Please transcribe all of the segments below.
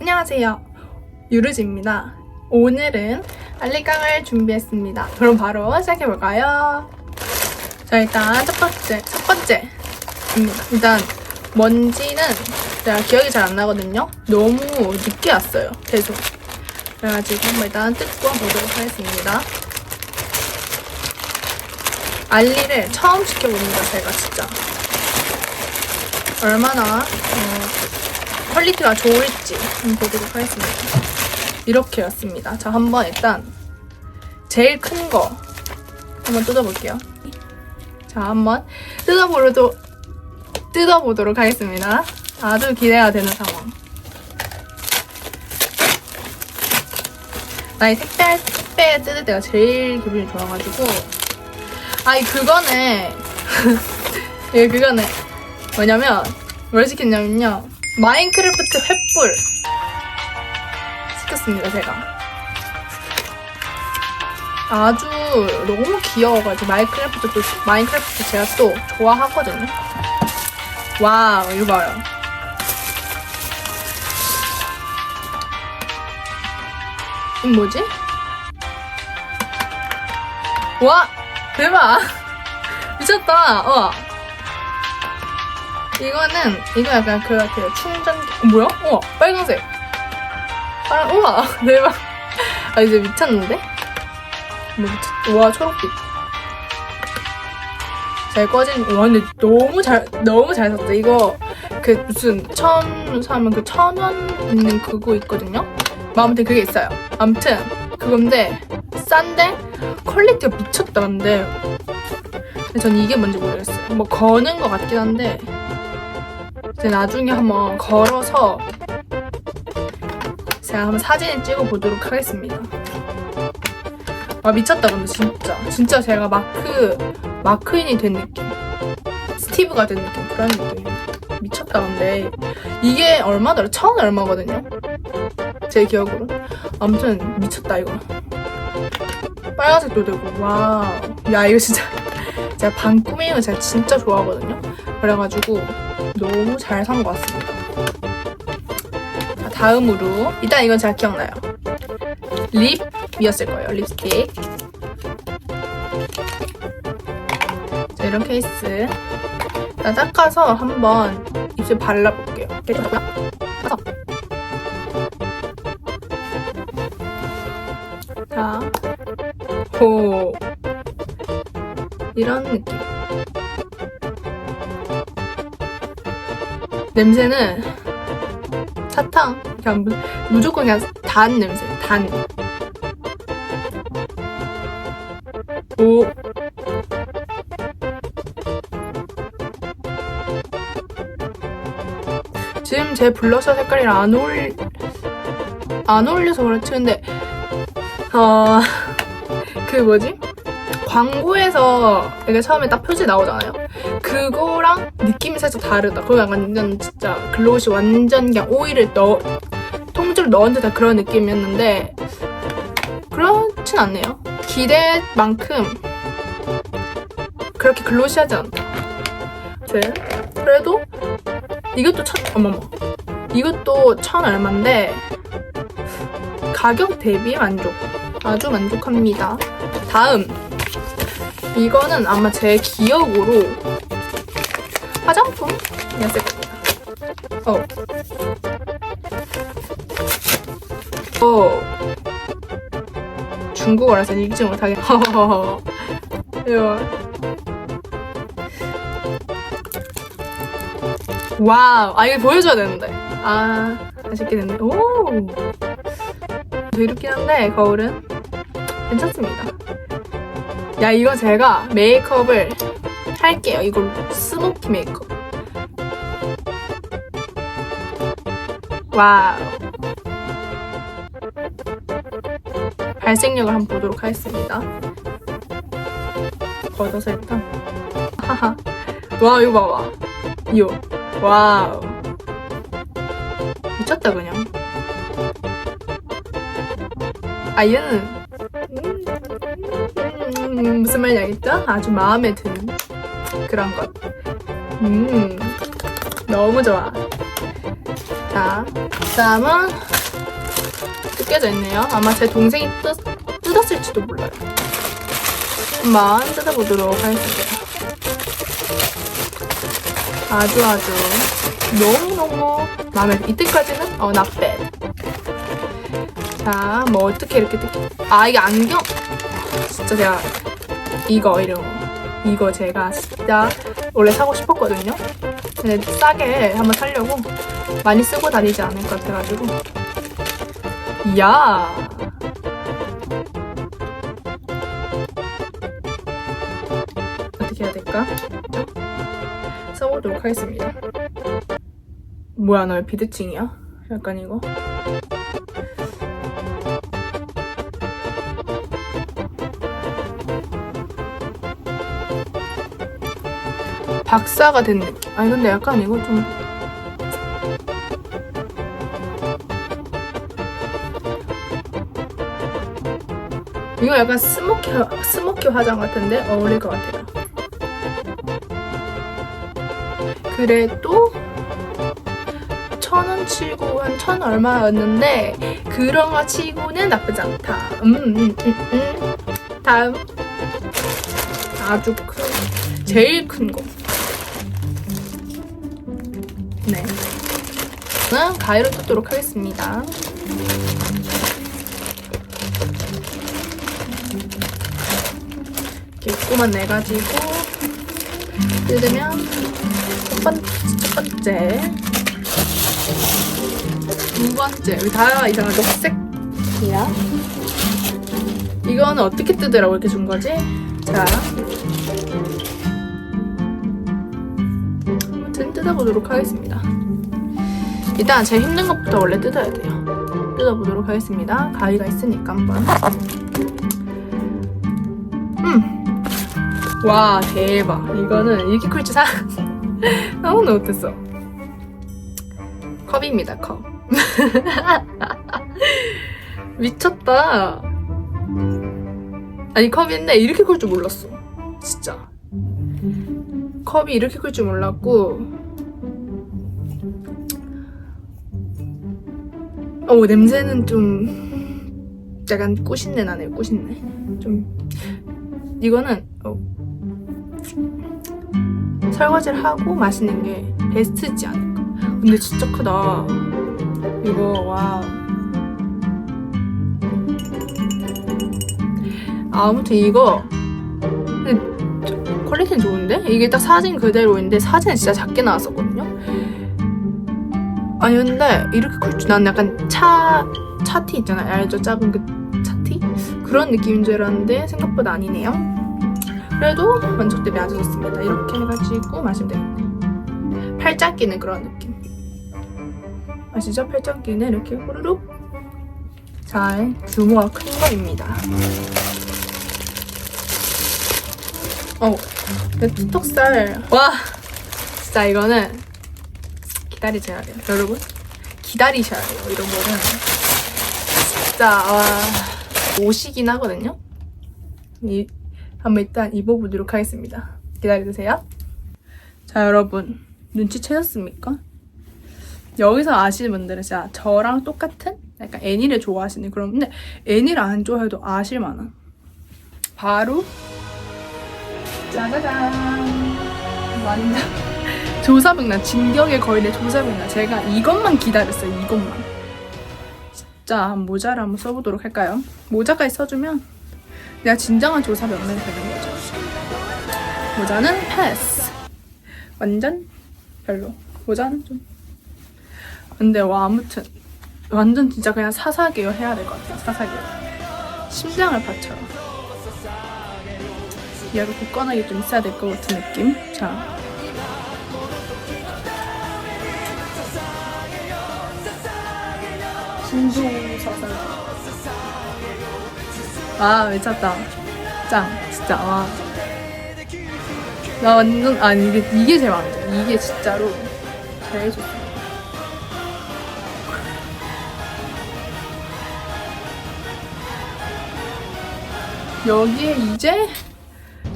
안녕하세요. 유르지입니다. 오늘은 알리깡을 준비했습니다. 그럼 바로 시작해볼까요? 자, 일단 첫 번째, 첫 번째. 음, 일단 먼지는 제가 기억이 잘 안 나거든요. 너무 늦게 왔어요. 계속. 그래가지고 한번 일단 뜯고 보도록 하겠습니다. 알리를 처음 시켜봅니다, 제가 진짜. 얼마나 어, 퀄리티가 좋을지 한번 보도록 하겠습니다. 이렇게 왔습니다. 자, 한번 일단 제일 큰 거 한번 뜯어볼게요. 자, 한번 뜯어보려도 뜯어보도록 하겠습니다. 아주 기대가 되는 상황. 나이 택배, 택배 뜯을 때가 제일 기분이 좋아가지고. 아이, 그거네. 예, 그거네. 뭐냐면, 뭘 시켰냐면요. 마인크래프트 횃불. 시켰습니다, 제가. 아주 너무 귀여워가지고, 마인크래프트 또, 마인크래프트 제가 또 좋아하거든요. 와우, 이거 봐요. 이 뭐지? 와! 대박! 미쳤다! 와! 이거는, 이거 약간 그 같아요. 충전, 어, 뭐야? 우와, 빨간색. 아, 우와, 대박. 아, 이제 미쳤는데? 뭐 미쳤, 와, 초록빛. 잘 꺼진, 와, 근데 너무 잘, 너무 잘 샀다. 이거, 그 무슨, 천 사면 그 천 원 있는 그거 있거든요? 뭐 아무튼 그게 있어요. 아무튼, 그건데, 싼데, 퀄리티가 미쳤다는데, 근데 전 이게 뭔지 모르겠어요. 뭐, 거는 것 같긴 한데, 나중에 한번 걸어서, 제가 한번 사진을 찍어 보도록 하겠습니다. 와, 미쳤다, 근데 진짜. 진짜 제가 마크, 마크인이 된 느낌. 스티브가 된 느낌. 그런 느낌. 미쳤다, 근데. 이게 얼마더라? 천 얼마거든요? 제 기억으로. 아무튼, 미쳤다, 이거. 빨간색도 되고, 와우. 야, 이거 진짜. 제가 방 꾸미는 거 제가 진짜 좋아하거든요? 그래가지고, 너무 잘 산 것 같습니다. 자, 다음으로. 일단 이건 제가 기억나요. 립이었을 거예요, 립스틱. 자, 이런 케이스. 일단 닦아서 한번 입술 발라볼게요. 닦아서. 자, 호. 이런 느낌. 냄새는 사탕. 그냥 무, 무조건 그냥 단 냄새. 단. 오. 지금 제 블러셔 색깔이랑 안 어울 안 어울려서 그렇지 근데 어 그 뭐지 광고에서 이게 처음에 딱 표지 나오잖아요 그거랑 느낌이 살짝 다르다 그거 약간 완전 진짜 글로시 완전 그냥 오일을 넣어 통째로 넣은 듯한 그런 느낌이었는데 그렇진 않네요 기대만큼 그렇게 글로시하지 않다 네. 그래도 이것도 천, 어머머. 이것도 천 얼마인데, 가격 대비 만족. 아주 만족합니다. 다음. 이거는 아마 제 기억으로 화장품이었을 겁니다. 어. 어. 중국어라서 읽지 못하게. 허허허. 이거. 와우. 아, 이거 보여줘야 되는데. 아, 아쉽게 됐네. 오! 이렇긴 한데, 거울은 괜찮습니다. 야, 이거 제가 메이크업을 할게요. 이걸로. 스모키 메이크업. 와우. 발색력을 한번 보도록 하겠습니다. 걷어서 일단. 하하. 와, 이거 봐봐. 이거. 와우. 미쳤다, 그냥. 아, 얘는. 음, 음, 무슨 말인지 알겠죠? 아주 마음에 드는 그런 것. 음, 너무 좋아. 자, 다음은 뜯겨져 있네요. 아마 제 동생이 뜯, 뜯었을지도 몰라요. 한번 뜯어보도록 하겠습니다. 아주 아주 너무너무 마음에 들- 이때까지는 어 나빼. 자, 뭐 어떻게 이렇게 뜯... 아 이게 안경. 진짜 제가 이거 이런 거. 이거 제가 진짜 원래 사고 싶었거든요. 근데 싸게 한번 사려고 많이 쓰고 다니지 않을 것 같아가지고. 이야. 어떻게 해야 될까? 써보도록 하겠습니다. 뭐야, 너왜 비드칭이야? 약간 이거. 박사가 된 느낌. 아니, 근데 약간 이거 좀. 이거 약간 스모키, 스모키 화장 같은데 어울릴 것 같아요. 그래도 천 원 치고 한 천 얼마였는데 그런 거 치고는 나쁘지 않다. 음, 음, 음, 음. 다음 아주 큰 제일 큰 거. 네. 가위로 뜯도록 하겠습니다. 이렇게 꼬만 내 가지고 뜯으면 첫, 번, 첫 번째. 두 번째. 여기 다 이상한 녹색이야. 이거는 어떻게 뜯으라고 이렇게 준 거지? 자. 아무튼 뜯어보도록 하겠습니다. 일단 제일 힘든 것부터 원래 뜯어야 돼요. 뜯어보도록 하겠습니다. 가위가 있으니까 한번 와 대박. 이거는 이렇게 쿨지 사 너무 못했어. 컵입니다 컵. 미쳤다. 아니 컵인데 이렇게 클 줄 몰랐어. 진짜. 컵이 이렇게 클 줄 몰랐고. 어 냄새는 좀 약간 꾸신내 나네요 꾸신내. 좀 이거는 어, 설거지를 하고 마시는 게 베스트지 않을까. 근데 진짜 크다. 이거 와. 아무튼 이거 퀄리티는 좋은데 이게 딱 사진 그대로인데 사진은 진짜 작게 나왔었거든요. 아니 근데 이렇게 클줄 난 약간 차 차티 있잖아요. 알죠? 작은 그 차티 그런 느낌인 줄 알았는데 생각보다 아니네요. 그래도 만족 대비 아주 좋습니다. 이렇게 해가지고 마시면 되겠네. 팔짱 끼는 그런 느낌. 아시죠? 팔짱 끼는 이렇게 후루룩. 잘 규모가 큰 거입니다. 어, 내 투턱살. 와, 진짜 이거는 기다리셔야 돼요. 여러분, 기다리셔야 돼요. 이런 거는 진짜 와 오시긴 하거든요. 이 한번 일단 입어보도록 하겠습니다. 기다려주세요. 자, 여러분. 눈치채셨습니까? 여기서 아시는 분들은 진짜 저랑 똑같은 약간 애니를 좋아하시는 그런 근데 애니를 안 좋아해도 아실 만한 바로 짜자잔 완전 조사백란 진격의 거인의 조사백란 제가 이것만 기다렸어요 이것만 진짜 모자를 한번 써보도록 할까요? 모자까지 써주면 내가 진정한 조사병면 되는 거죠. 모자는 패스. 완전 별로. 모자는 좀. 근데 와 아무튼 완전 진짜 그냥 사사게요 해야 될 것 같아요. 사사게요. 심장을 받쳐요. 얘가 굳건하게 좀 있어야 될 것 같은 느낌. 자. 신중서설. 아 미쳤다 짱 진짜 와. 나 완전 아니 이게 이게 제일 마음에 들어 이게 진짜로 제일 좋다 여기에 이제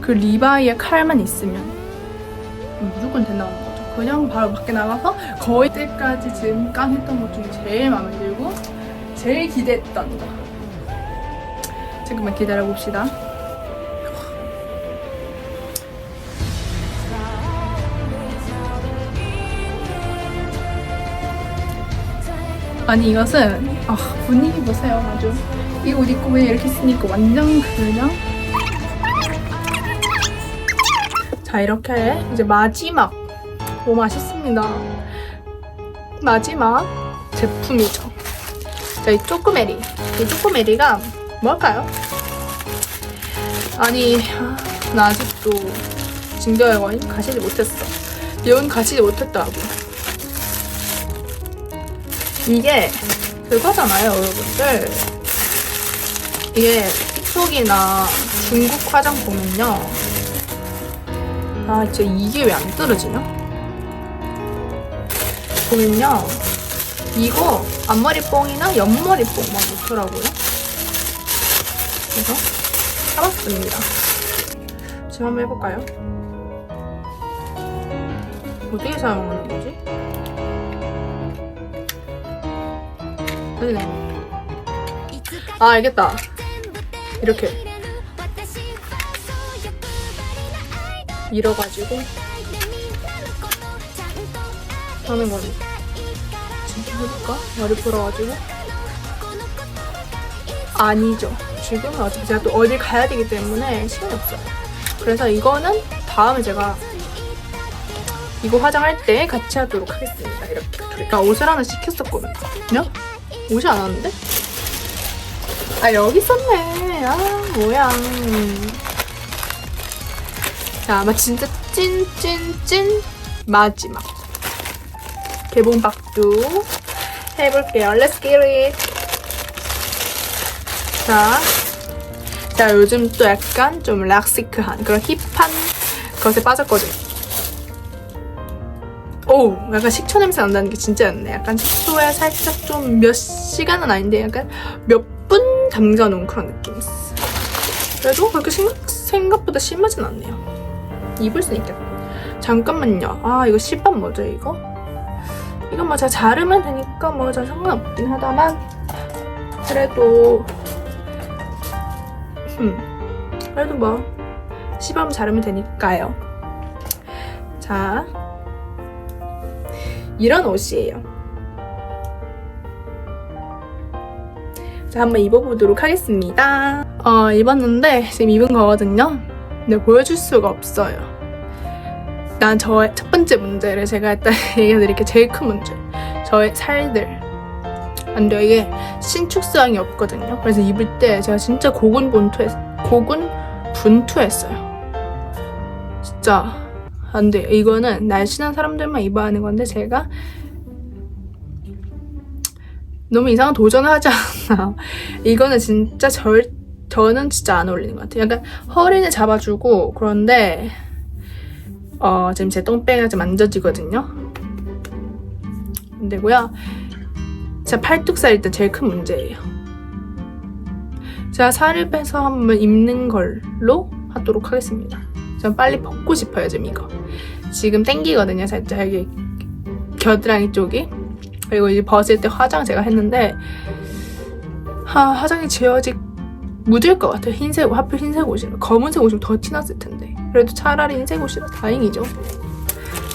그 리바이의 칼만 있으면 무조건 된다는 거죠 그냥 바로 밖에 나가서 거의 때까지 지금 깡 했던 것 중에 제일 마음에 들고 제일 기대했던 거. 잠깐만 기다려 봅시다. 아니 이것은 아 분위기 보세요 아주. 이 옷 입고 그냥 이렇게 쓰니까 완전 그냥. 자 이렇게 이제 마지막. 너무 맛있습니다. 마지막 제품이죠. 자 이 쪼꼬메리. 이 쪼꼬메리가 뭘까요? 아니 아, 나 아직도 거인 가시지 못했어 연 가시지 못했다고 이게 그거잖아요, 여러분들. 이게 틱톡이나 중국 화장 보면요. 아, 진짜 이게 왜 안 떨어지냐? 보면요. 이거 앞머리 뽕이나 옆머리 뽕만 넣더라고요. 그래서 사봤습니다. 지금 한번 해볼까요? 어떻게 사용하는 거지? 여기네. 아, 알겠다. 이렇게 밀어가지고 하는 거는 진짜 해볼까? 머리 풀어가지고 아니죠. 지금은 어차피 제가 또 어딜 가야 되기 때문에 시간이 없어요. 그래서 이거는 다음에 제가 이거 화장할 때 같이 하도록 하겠습니다. 이렇게. 나 옷을 하나 시켰었거든요. 옷이 안 왔는데? 아 여기 있었네. 아 뭐야. 자 아마 진짜 찐 찐 찐 마지막 개봉박두 해볼게요. Let's get it. 자, 자 요즘 또 약간 좀 락시크한 그런 힙한 것에 빠졌거든요. 오, 약간 식초 냄새 난다는 게 진짜였네. 약간 식초에 살짝 좀 몇 시간은 아닌데 약간 몇 분 담가놓은 그런 느낌 있어. 그래도 그렇게 생각, 생각 보다 심하진 않네요. 입을 수 있겠다. 잠깐만요. 아, 이거 시밥 뭐죠, 이거? 이건 뭐 제가 자르면 되니까 뭐 잘 상관없긴 하다만 그래도 음, 그래도 뭐 시밥 자르면 되니까요. 자, 이런 옷이에요. 자, 한번 입어보도록 하겠습니다. 어, 입었는데 지금 입은 거거든요. 근데 보여줄 수가 없어요. 난 저의 첫 번째 문제를 제가 일단 얘기해드릴게요. 제일 큰 문제. 저의 살들. 안 돼요. 이게 신축성이 없거든요. 그래서 입을 때 제가 진짜 고군 분투했, 고군 분투했어요. 진짜 안 돼요. 이거는 날씬한 사람들만 입어야 하는 건데 제가 너무 이상한 도전을 하지 않나. 이거는 진짜 절, 저는 진짜 안 어울리는 것 같아요. 약간 허리를 잡아주고 그런데 어, 지금 제 똥배가 좀 만져지거든요. 안 되고요. 제가 팔뚝살 일단 제일 큰 문제예요. 제가 살을 빼서 한번 입는 걸로 하도록 하겠습니다. 전 빨리 벗고 싶어요, 지금 이거. 지금 땡기거든요, 살짝 여기 겨드랑이 쪽이. 그리고 이제 벗을 때 화장 제가 했는데 아, 화장이 지워지 묻을 것 같아요. 흰색 옷, 하필 흰색 옷이라 검은색 옷이면 더 티났을 텐데. 그래도 차라리 흰색 옷이라 다행이죠.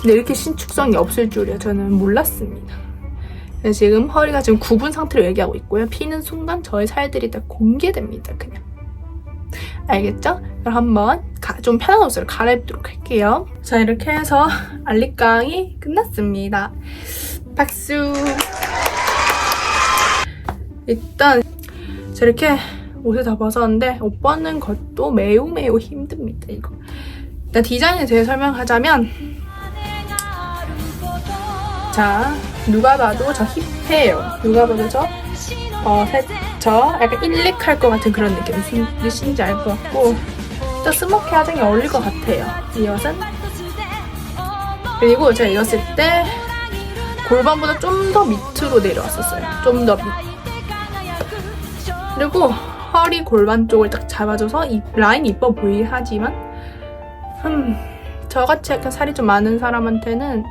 근데 이렇게 신축성이 없을 줄이야 저는 몰랐습니다. 지금 허리가 지금 굽은 상태로 얘기하고 있고요. 피는 순간 저의 살들이 다 공개됩니다. 그냥. 알겠죠? 그럼 한번 가- 좀 편한 옷으로 갈아입도록 할게요. 자 이렇게 해서 알리깡이 끝났습니다. 박수. 일단 저렇게 옷을 다 벗었는데 옷 벗는 것도 매우 매우 힘듭니다. 이거. 일단 디자인에 대해 설명하자면 자 누가 봐도 저 힙해요. 누가 봐도 저 어, 살, 저 약간 일렉할 것 같은 그런 느낌. 무슨 뜻인지 알 것 같고 또 스모키 화장이 어울릴 것 같아요. 이 옷은. 그리고 제가 입었을 때 골반보다 좀 더 밑으로 내려왔었어요. 좀 더 밑. 그리고 허리 골반 쪽을 딱 잡아줘서 이 라인이 이뻐 보이긴 하지만 음 저같이 약간 살이 좀 많은 사람한테는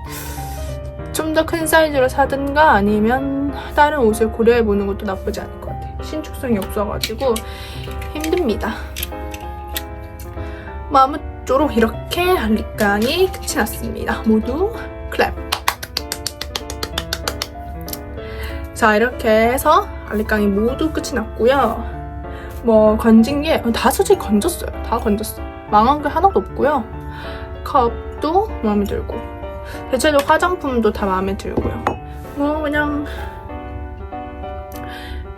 좀 더 큰 사이즈로 사든가 아니면 다른 옷을 고려해보는 것도 나쁘지 않을 것 같아요. 신축성이 없어가지고 힘듭니다. 뭐 아무쪼록 이렇게 립강이 끝이 났습니다. 모두 클랩! 자 이렇게 해서 알리깡이 모두 끝이 났고요. 뭐 건진 게 다 솔직히 건졌어요. 다 건졌어. 망한 게 하나도 없고요. 컵도 마음에 들고 대체로 화장품도 다 마음에 들고요. 뭐 그냥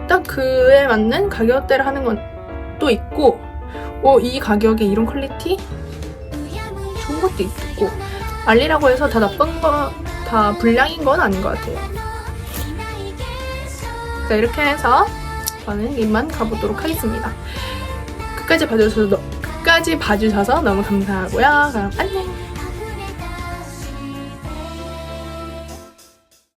딱 그에 맞는 가격대를 하는 건 또 있고 어, 이 가격에 이런 퀄리티 좋은 것도 있고 알리라고 해서 다 나쁜 거 다 불량인 건 아닌 것 같아요. 자 이렇게 해서 저는 입만 가보도록 하겠습니다. 끝까지 봐주셔서 끝까지 봐주셔서 너무 감사하고요. 그럼 안녕.